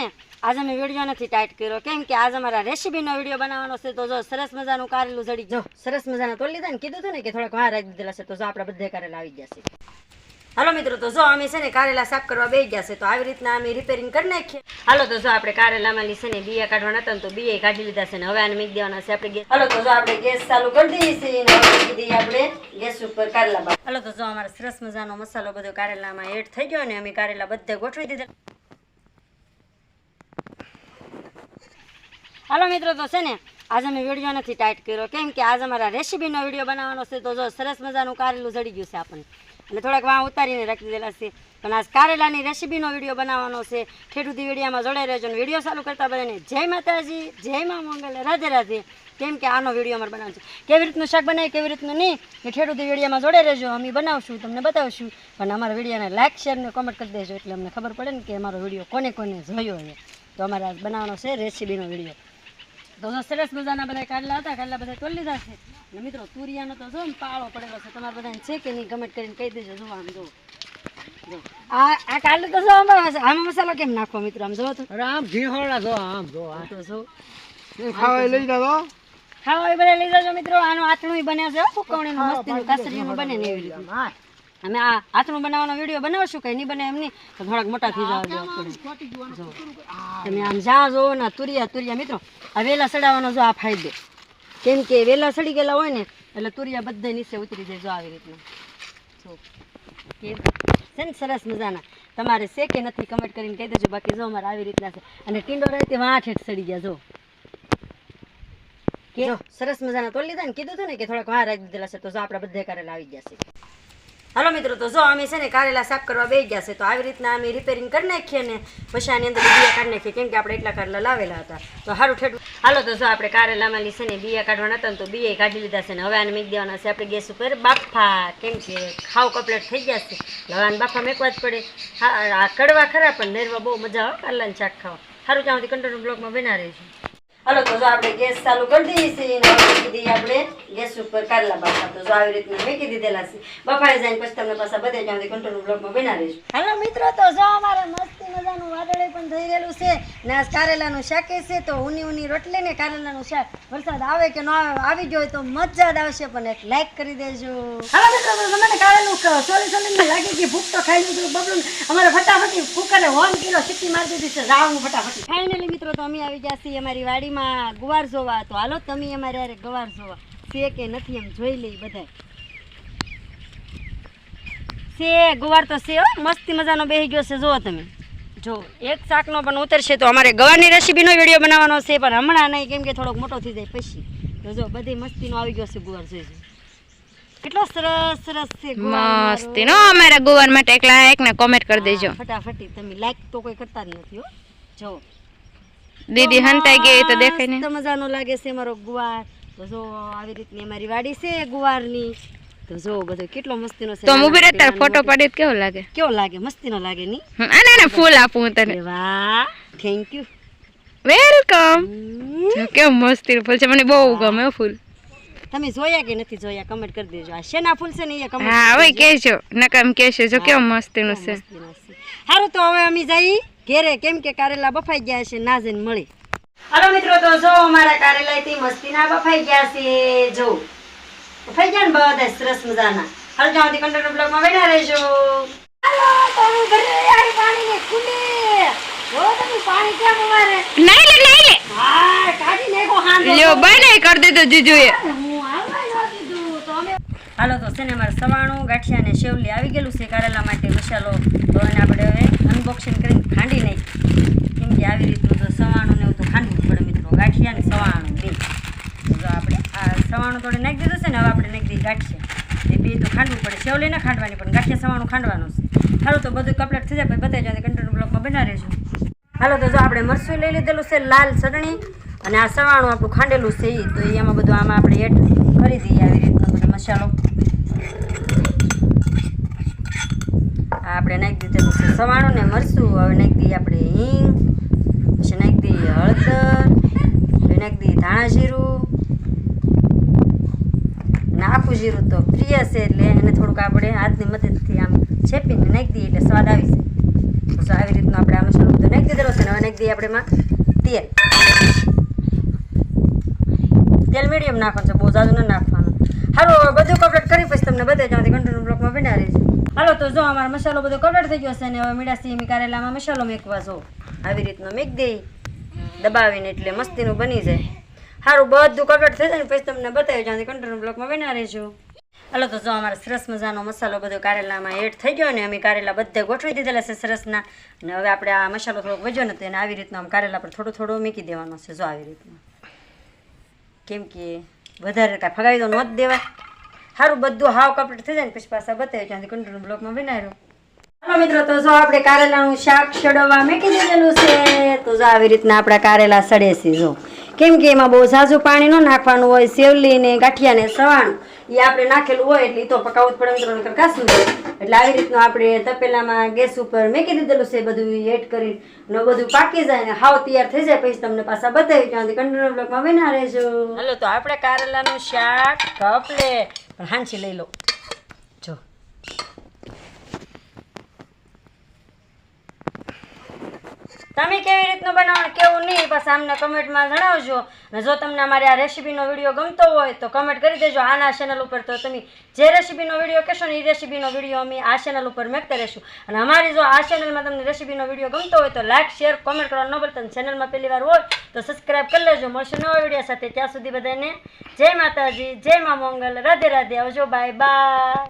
ને આજે મેં વીડિયો નથી ટાઈટ કર્યો. કેમ કે આજે મારા રેસીપીનો વીડિયો બનાવવાનો છે. તો જો સરસ મજાનું કારેલું જડી જો સરસ મજાના તોડી લીધા ને કીધું હતું ને કે થોડાક વાર રાખી દીધેલા છે. તો જો આપણે બધે કારેલા આવી ગયા છે. હાલો મિત્રો, તો જો અમે છે ને કારેલા સાફ કરવા બે ગયા છે. તો આવી રીતના અમે રિપેરિંગ કરી નાખીએ. હાલો, તો જો આપણે કારેલામાં છે ને બિયા કાઢવાના હતા તો બિયા કાઢી લીધા છે ને હવે આને મૂકી દેવાના છે આપણે ગેસ. હાલો, તો જો આપણે ગેસ ચાલુ કરી દઈએ છીએ આપણે ગેસ ઉપર કારેલા હાલો, તો જો અમારા સરસ મજાનો મસાલો બધો કારેલામાં એડ થઈ ગયો ને અમે કારેલા બધે ગોઠવી દીધા. હાલો મિત્રો, તો છે ને, આજે અમે વીડિયો નથી ટાઈટ કર્યો. કેમ કે આજે અમારા રેસીપીનો વીડિયો બનાવવાનો છે, તો જો સરસ મજાનું કારેલું જડી ગયું છે આપણને. અને થોડાક વાં ઉતારીને રાખી દીધેલા છે. પણ આજ કારેલાની રેસીપીનો વીડિયો બનાવવાનો છે. ઠેઠુથી વિડીયામાં જોડાઈ રહેજો અને વીડિયો ચાલુ કરતા બધાને જય માતાજી, જય મા મંગલ, રાધે રાધે. કેમ કે આનો વીડિયો અમારે બનાવવાનો છે. કેવી રીતનું શાક બનાવી કેવી રીતનું નહીં, એ ઠેઠુથી વિડીયામાં જોડાઈ રહેજો. અમે બનાવશું, તમને બતાવશું. પણ અમારા વિડીયોને લાઇક શેર ને કોમેન્ટ કરી દેજો. એટલે અમને ખબર પડે ને કે અમારો વીડિયો કોને કોને જોયો છે. તો અમારે બનાવવાનો છે રેસીપીનો વીડિયો તો જો સરસ મજાના બધા કાઢલા હતા કાઢલા બધા તોડી લીધા છે. અને મિત્રો તુરિયાનો તો જો ને પાળો પડેલો છે તમારે બધાને છે કે નહીં કમેન્ટ કરીને કહી દેજો જો આમ જો. જો. આ આ કાઢલું તો જો આમાં મસાલો કેમ નાખો મિત્રો આમ જો તો. અરે આમ ઘીહોળા જો આમ જો આ. તો જો. ખાવા લઈ જાવ ખાવા બધા લઈ જજો મિત્રો આનું આથણું બને છે ફૂકવણીનું મસ્તીનું કાસરીનું બને ને એવી રીતે. અમે આ હાથનું બનાવવાનો વીડિયો બનાવશું કઈ નહીં બને એમ નહીં. તો થોડાક મોટા થઈ જવા તમે આમ જ્યાં જોવો ને તુરિયા તુરિયા મિત્રો. આ વેલા સડાવવાનો જો આ ફાયદો. કેમ કે વેલા સડી ગયેલા હોય ને એટલે તુરિયા બધે નીચે ઉતરી જાય જો આવી રીતના. છે ને સરસ મજાના. તમારે છે કે નથી કમેન્ટ કરીને કહી દેજો બાકી જો અમારે આવી રીતના છે. અને ટીંડો રહે તે વાંઠ હેઠ સડી ગયા જો. કે સરસ મજાના તોડી લીધા ને કીધું હતું ને કે થોડાક વાર રાખી દીધેલા છે તો જો આપણે બધે કરેલા આવી ગયા છે. હાલો મિત્રો, તો જો અમે છે ને કારેલા સાફ કરવા બે ગયા છે, તો આવી રીતના અમે રિપેરિંગ કરી નાખીએ ને પછી આની અંદર બિયા કાઢી નાખીએ, કેમ કે આપણે એટલા કારેલા લાવેલા હતા. તો સારું ઠેઠું, હાલો તો જો આપણે કારેલામાં છે ને બિયા કાઢવાના હતા ને તો બિયા કાઢી લીધા છે ને હવે આને મૂકી દેવાના છે આપણે ગેસ ઉપર બાફા, કેમ કે ખાવ કપલેટ થઈ ગયા છે. હવે બાફા મેકવા જ પડે. હા કડવા ખરા, પણ નેરવા બહુ મજા આવે કારેલાનું શાક ખાવા. સારું ત્યાં સુધી કંટ્રોલ બ્લોકમાં બના રહીશું હાલો, તો જો આપણે ગેસ ચાલુ કરી દઈએ છીએ હવે આપણે ગેસ ઉપર કારેલા બાફા. તો જો આવી રીતના મૂકી દીધેલા છે. બફાઈ જાય પછી તમને પાછા બધે જ્યાં કંટ્રોલ બ્લોકમાં બના રહીશું હાલો મિત્રો, તો જો અમારે મસ્તી મજાનું વાદળે પણ થઈ ગયેલું છે. ને આજ કારેલાનું શાક છે તો ઉની ઉની રોટલી ને કારેલાનું શાક. વરસાદ આવે કે ન આવે આવી ગયો હોય તો મજા જ આવશે પણ એક લાઈક કરી દેજો. હાલો મિત્રો મને કારેલું સોલી સોલી લાગી ગઈ ભૂખ તો ખાઈ લીધું બબલું અમારે ફટાફટી કુકરે હોન કિલો સીટી મારી દીધી છે. રાવું ફટાફટી. ફાઇનલી મિત્રો તો અમે આવી ગયા છીએ અમારી વાડીમાં ગુવાર જોવા. તો હાલો તમે અમારે યારે ગવાર જોવા. છે કે નથી એમ જોઈ લઈ બધા છે ગુવાર તો છે મસ્તી મજાનો બેસી ગયો છે જુઓ તમે. જો એક શાકનો પણ ઉતરશે તો અમારે ગવારની રેસીપીનો વીડિયો બનાવવાનો છે પણ હમણાં નહીં કેમ કે થોડોક મોટો થઈ જાય પછી. તો જો બધી મસ્તીનો આવી ગયો છે ગુવાર જોઈજો કેટલો સરસ સરસ છે મસ્તી. નો અમારા ગુવાર માટે એક લાયક ને કોમેન્ટ કરી દેજો. ફટાફટ. તમે લાઈક તો કોઈ કરતા જ નથી હો. જો. દીદી હંતાઈ ગઈ તો દેખાય ને. મજાનો લાગે છે મારો ગુવાર. તો જો આવી રીતની અમારી વાડી છે ગુવારની. તો જો બધો કેટલો મસ્તીનો છે તો હું બી તાર ફોટો પાડી કેવો લાગે? કેવો લાગે? મસ્તીનો લાગે ની? આને આને ફૂલ આપું તને. વાહ થેન્ક યુ વેલકમ કેમ મસ્તી ફૂલ છે મને બહુ ગમે ફૂલ. તમે જોયા કે નથી જોયા? કમેન્ટ કરી દેજો. આ શેના ફૂલ છે ને એ કમેન્ટ હા હવે કહેજો. નકમ કહેશો જો કેમ મસ્તીનું છે. સારું તો હવે અમે જઈ ઘેરે કેમ કે કારેલા બફાઈ ગયા છે ના જઈને મળી. હાલો મિત્રો તો જો અમારા કારેલા થી મસ્તીના બફાઈ ગયા છે જો. બફાઈ જાય ને બધા સરસ મજાના. હાલ જાઓ થી કંટ્રોલ બ્લોકમાં બેઠા રહેજો. હાલો તો છે ને અમારે સવાણું ગાંઠિયા ને શેવલી આવી ગયેલું છે કારેલા માટે મસાલો. તો એને આપણે હવે અનબોક્સિંગ કરીને ખાંડી નાખી કેમ કે આવી રીતનું તો સવાણું ને એવું તો ખાંડવું પડે મિત્રો. ગાંઠિયા ને સવાણું. સવાણું થોડું નાખી દીધું છે ને, હવે આપણે નાખી ગાંઠિયા એ બે તો ખાંડવું પડે. સેવલી ના ખાંડવાની, પણ ગાંઠિયા સવાણું ખાંડવાનું છે. હાલો તો બધું કપલેટ થઈ જાય, પછી બતાવી જાય કંટ્રોલ બ્લોકમાં બના રહેશું હાલો તો જો આપણે મરસું લઈ લીધેલું છે, લાલ ચટણી, અને આ સવાણું આપણું ખાંડેલું છે એ તો એમાં બધું આમાં આપણે એડ કરી દઈએ આવી રીતનો બધો મસાલો. આપણે નાખી દીધેલું છે સવાણું ને મરચું. હવે નાખી દઈએ આપણે હિંગ, પછી નાખી દઈએ હળદર નાખી દઈએ ધાણા જીરું અને આખું જીરું તો પ્રિય છે એટલે એને થોડુંક આપણે હાથની મદદથી આમ છેપીને નાખી દઈએ એટલે સ્વાદ આવી જાય. તો આવી રીતનું આપણે આ મસાલો બધો નાખી દીધેલો છે ને નાખી દઈએ આપણે એમાં તેલ. તેલ મીડિયમ નાખવાનું છે, બહુ જાજુ ન નાખવાનું. હાલો બધું કમ્પ્લીટ કરી પછી તમને બધા જવાથી કંટ્રોલ બ્લોકમાં બના રહીશ હાલો, તો જો અમારો મસાલો બધો કમ્પ્લીટ થઈ ગયો છે અને હવે મીડા સીમી કારેલામાં મસાલો મેકવા જો. આવી રીતનો મેક દઈ દબાવીને એટલે મસ્તીનું બની જાય. સારું બધું કમ્પ્લીટ થઈ જાય ને પછી તમને બતાવી જાઉં. કંટ્રોલ બ્લોકમાં બના રહેજો. હલો, તો જો અમારો સરસ મજાનો મસાલો બધો કારેલામાં એડ થઈ ગયો ને, અમે કારેલા બધે ગોઠવી દીધેલા છે સરસના. અને હવે આપણે આ મસાલો થોડોક વજ્યો ને, તો આવી રીતનો આમ કારેલા પર થોડો થોડો મૂકી દેવાનો છે, જો આવી રીતનો. કેમ કે વધારે કાંઈ ફગાવી તો ન જ દેવા. સારું બધું હાવ કમ્પ્લીટ થઈ જાય ને, પછી પાછા બતાવી ત્યાંથી કંટ્રોલ બ્લોકમાં બનાવ્યો. હાલો મિત્રો, તો જો આપણે કારેલાનું શાક સડવા મૂકી દીધેલું છે. તો જો આવી રીતના આપણા કારેલા સડે છે, જો. કેમ કે એમાં બહુ ઝાઝું પાણી ન નાખવાનું હોય, સેવલી ને ગાંઠિયા ને સવાણું. એ આપણે નાખેલું હોય એટલે એ તો પકાવવું જ પડે મિત્રો જાય એટલે આવી રીતનું આપણે તપેલામાં ગેસ ઉપર મેકી દીધેલું છે બધું એડ કરી ને બધું પાકી જાય ને હાવ તૈયાર થઈ જાય, પછી તમને પાછા બતાવી ત્યાંથી કંટ્રોલ બ્લોકમાં બના રહેજો હાલો, તો આપણે કારેલાનું શાક કપલે હાંચી લઈ લો. તમે કેવી રીતનું બનાવો કેવું નહીં બસ અમને કમેન્ટમાં જણાવજો. અને જો તમને અમારી આ રેસીપીનો વીડિયો ગમતો હોય, તો કમેન્ટ કરી દેજો. આના ચેનલ ઉપર તો તમે જે રેસીપીનો વીડિયો કહેશો ને એ રેસીપીનો વીડિયો અમે આ ચેનલ ઉપર મેકતા રહેશું. અને અમારી જો આ ચેનલમાં તમને રેસીપીનો વીડિયો ગમતો હોય, તો લાઇક શેર કોમેન્ટ કરવાનું ન ભૂલતા. ચેનલમાં પહેલી વાર હોય, તો સબસ્ક્રાઇબ કરી લેજો. મળશે નવા વીડિયો સાથે. ત્યાં સુધી બધાને જય માતાજી, જય મા મંગલ. રાધે રાધે. આવજો. Bye bye